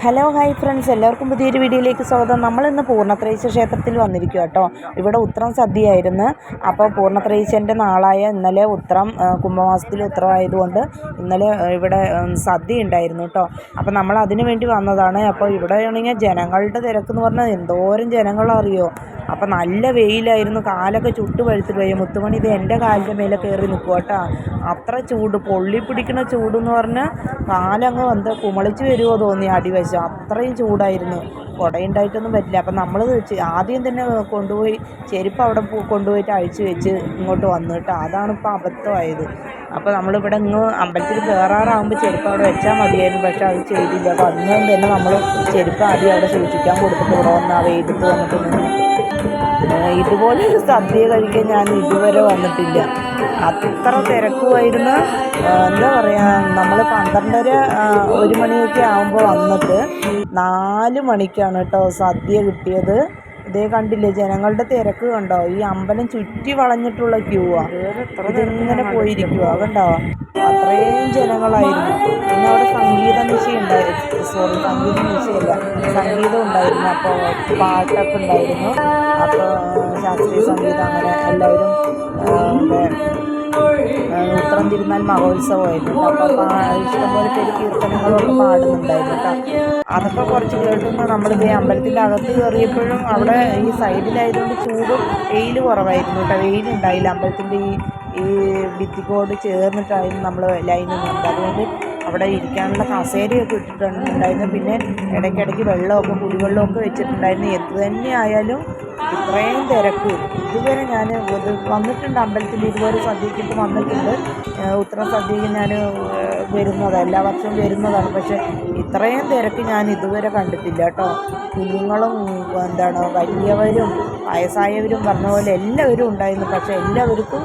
Hello hi friends എല്ലാവർക്കും പുതിയൊരു വീഡിയോയിലേക്ക് സ്വാഗതം. നമ്മളിന്ന് പൂർണത്രയീശ ക്ഷേത്രത്തിൽ വന്നിരിക്കുക കേട്ടോ ഇവിടെ ഉത്രം സദ്യയായിരുന്നു. അപ്പോൾ പൂർണത്രയീശന്റെ നാളായ ഇന്നലെ ഉത്രം കുംഭമാസത്തിൽ ഉത്രമായതുകൊണ്ട് ഇന്നലെ ഇവിടെ സദ്യ ഉണ്ടായിരുന്നു കേട്ടോ അപ്പോൾ നമ്മൾ അതിനു വേണ്ടി വന്നതാണ്. അപ്പോൾ ഇവിടെ ആണെങ്കിൽ ജനങ്ങളുടെ തിരക്ക് എന്ന് പറഞ്ഞാൽ എന്തോരം ജനങ്ങളറിയോ അപ്പോൾ നല്ല വെയിലായിരുന്നു. കാലൊക്കെ ചുട്ട് പഴുത്തിട്ട് പോയി. മുത്തുമണി ഇത് എന്റെ കാലിന്റെ മേലെ കയറി നിൽക്കുക കേട്ടോ അത്ര ചൂട് പൊള്ളി പിടിക്കുന്ന ചൂടെന്ന് പറഞ്ഞാൽ കാലങ്ങ് വന്ന് കുമളിച്ച് വരുമോ തോന്നി അടിവശം. അത്രയും ചൂടായിരുന്നു. കുടയുണ്ടായിട്ടൊന്നും പറ്റില്ല. അപ്പം നമ്മൾ ആദ്യം തന്നെ കൊണ്ടുപോയി ചെരുപ്പ് അവിടെ കൊണ്ടുപോയിട്ട് അഴിച്ച് വെച്ച് ഇങ്ങോട്ട് വന്നു കേട്ടോ. അതാണ് ഇപ്പോൾ അബദ്ധമായത്. അപ്പോൾ നമ്മളിവിടെ ഇങ്ങ് അമ്പലത്തിൽ കയറാറാകുമ്പോൾ ചെരുപ്പ് അവിടെ വെച്ചാൽ മതിയായിരുന്നു. പക്ഷെ അത് ചെയ്തില്ല. അപ്പോൾ അന്ന് തന്നെ നമ്മൾ ചെരുപ്പ് ആദ്യം അവിടെ സൂക്ഷിക്കാൻ കൊടുത്തിട്ട് ഇവിടെ വന്ന് ആ വെയിലത്ത് വന്നിട്ട് നിന്ന്. ഇതുപോലെ ഒരു സദ്യ കഴിക്കാൻ ഞാൻ ഇതുവരെ വന്നിട്ടില്ല. അത്ര തിരക്കുമായിരുന്നു എന്താ പറയുക നമ്മൾ പന്ത്രണ്ടര ഒരു മണിയൊക്കെ ആകുമ്പോൾ വന്നിട്ട് നാല് മണിക്കാണ് കേട്ടോ സദ്യ കിട്ടിയത്. ഇതേ കണ്ടില്ലേ ജനങ്ങളുടെ തിരക്ക് കണ്ടോ? ഈ അമ്പലം ചുറ്റി വളഞ്ഞിട്ടുള്ള ക്യൂ ആ. ഇതിങ്ങനെ പോയിരിക്കുവോ കണ്ടോ? അത്രയും ജനങ്ങളായിരുന്നു. പിന്നെ അവിടെ സോറി സംഗീത നിശയല്ല സംഗീതം ഉണ്ടായിരുന്നു അപ്പോൾ പാട്ടൊക്കെ ഉണ്ടായിരുന്നു. അപ്പോൾ ശാസ്ത്രീയ സംഗീതം അങ്ങനെ എല്ലാവരും ഉത്തരം തിരുനാൾ മഹോത്സവമായിരുന്നു. അപ്പോൾ ഇഷ്ടംപോലെ പേര് കീർത്തനങ്ങളൊക്കെ പാടുന്നുണ്ടായിരുന്നു കേട്ടോ. അതൊക്കെ കുറച്ച് കേട്ടുമ്പോൾ നമ്മളിത് അമ്പലത്തിന്റെ അകത്ത് കയറിയപ്പോഴും അവിടെ ഈ സൈഡിലായതുകൊണ്ട് ചൂട് വെയിൽ കുറവായിരുന്നു കേട്ടോ. വെയിലുണ്ടായില്ല അമ്പലത്തിന്റെ ഈ ഈ ഭിത്തിക്കോട് ചേർന്നിട്ടായിരുന്നു നമ്മൾ ലൈനിൽ നിന്നത് അതുകൊണ്ട് അവിടെ ഇരിക്കാനുള്ള കസേരയൊക്കെ ഇട്ടിട്ടുണ്ടായിരുന്നു പിന്നെ ഇടയ്ക്കിടയ്ക്ക് വെള്ളമൊക്കെ കുടിവെള്ളമൊക്കെ വെച്ചിട്ടുണ്ടായിരുന്നു. എന്ത് തന്നെ ആയാലും ഇത്രയും തിരക്ക്. ഇതുവരെ ഞാൻ വന്നിട്ടുണ്ട് അമ്പലത്തിൽ ഇതുവരെ സദ്യക്കിട്ട് വന്നിട്ടുണ്ട്. ഉത്തര സദ്യക്ക് ഞാൻ വരുന്നത് എല്ലാ വർഷവും വരുന്നതാണ്. പക്ഷേ ഇത്രയും തിരക്ക് ഞാൻ ഇതുവരെ കണ്ടിട്ടില്ല കേട്ടോ. കുഞ്ഞുങ്ങളും എന്താണ് വലിയവരും വയസ്സായവരും പറഞ്ഞ പോലെ എല്ലാവരും ഉണ്ടായിരുന്നു. പക്ഷേ എല്ലാവർക്കും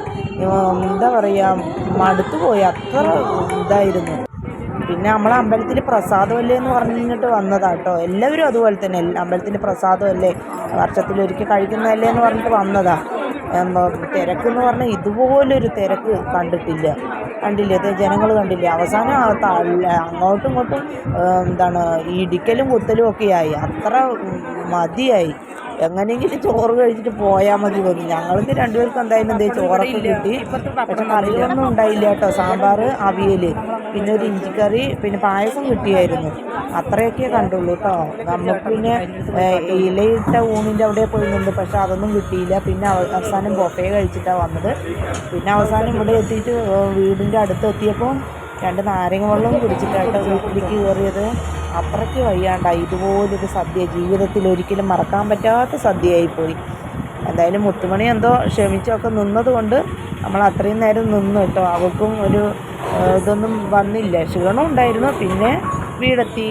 എന്താ പറയുക മടുത്തു പോയി അത്ര ഇതായിരുന്നു. പിന്നെ നമ്മൾ അമ്പലത്തിൽ പ്രസാദമല്ലേ എന്ന് പറഞ്ഞിട്ട് വന്നതാ കേട്ടോ എല്ലാവരും അതുപോലെ തന്നെ. അമ്പലത്തിന്റെ പ്രസാദമല്ലേ? വർഷത്തിലൊരിക്കൽ കഴിക്കുന്നതല്ലേ എന്ന് പറഞ്ഞിട്ട് വന്നതാ. തിരക്ക് എന്ന് പറഞ്ഞാൽ ഇതുപോലൊരു തിരക്ക് കണ്ടിട്ടില്ല. കണ്ടില്ലേ. ഇത് ജനങ്ങൾ കണ്ടില്ല. അവസാനം അങ്ങോട്ടും ഇങ്ങോട്ടും എന്താണ് ഇടിക്കലും കുത്തലും ഒക്കെ ആയി. അത്ര മതിയായി. എങ്ങനെയെങ്കിലും ചോറ് കഴിച്ചിട്ട് പോയാൽ മതി തോന്നി ഞങ്ങൾക്ക് രണ്ടുപേർക്കും എന്തായാലും എന്തേ ചോറൊക്കെ കിട്ടി. പക്ഷെ കറികളൊന്നും ഉണ്ടായില്ല കേട്ടോ. സാമ്പാർ അവിയൽ പിന്നെ ഒരു ഇഞ്ചിക്കറി പിന്നെ പായസം കിട്ടിയായിരുന്നു. അത്രയൊക്കെ കണ്ടുള്ളൂ കേട്ടോ. നമുക്ക് പിന്നെ ഇലയിട്ട ഊണിന്റെ അവിടെ പോയി നിന്നു പക്ഷെ അതൊന്നും കിട്ടിയില്ല. പിന്നെ അവസാനം ബൊഫേ കഴിച്ചിട്ടാണ് വന്നത്. പിന്നെ അവസാനം ഇവിടെ എത്തിയിട്ട് വീടിന്റെ അടുത്ത് എത്തിയപ്പോൾ രണ്ട് നാരങ്ങ വെള്ളം കുടിച്ചിട്ടാട്ടോ വീട്ടിലേക്ക് കയറിയത്. അത്രയ്ക്ക് വയ്യാണ്ടായി ഇതുപോലൊരു സദ്യ ജീവിതത്തിൽ ഒരിക്കലും മറക്കാൻ പറ്റാത്ത സദ്യയായിപ്പോയി. എന്തായാലും മുത്തുമണി എന്തോ ക്ഷമിച്ചൊക്കെ നിന്നത് കൊണ്ട് നമ്മൾ അത്രയും നേരം നിന്നു കേട്ടോ. അവൾക്കും ഒരു ഇതൊന്നും വന്നില്ല. ക്ഷീണം ഉണ്ടായിരുന്നു പിന്നെ വീടെത്തി.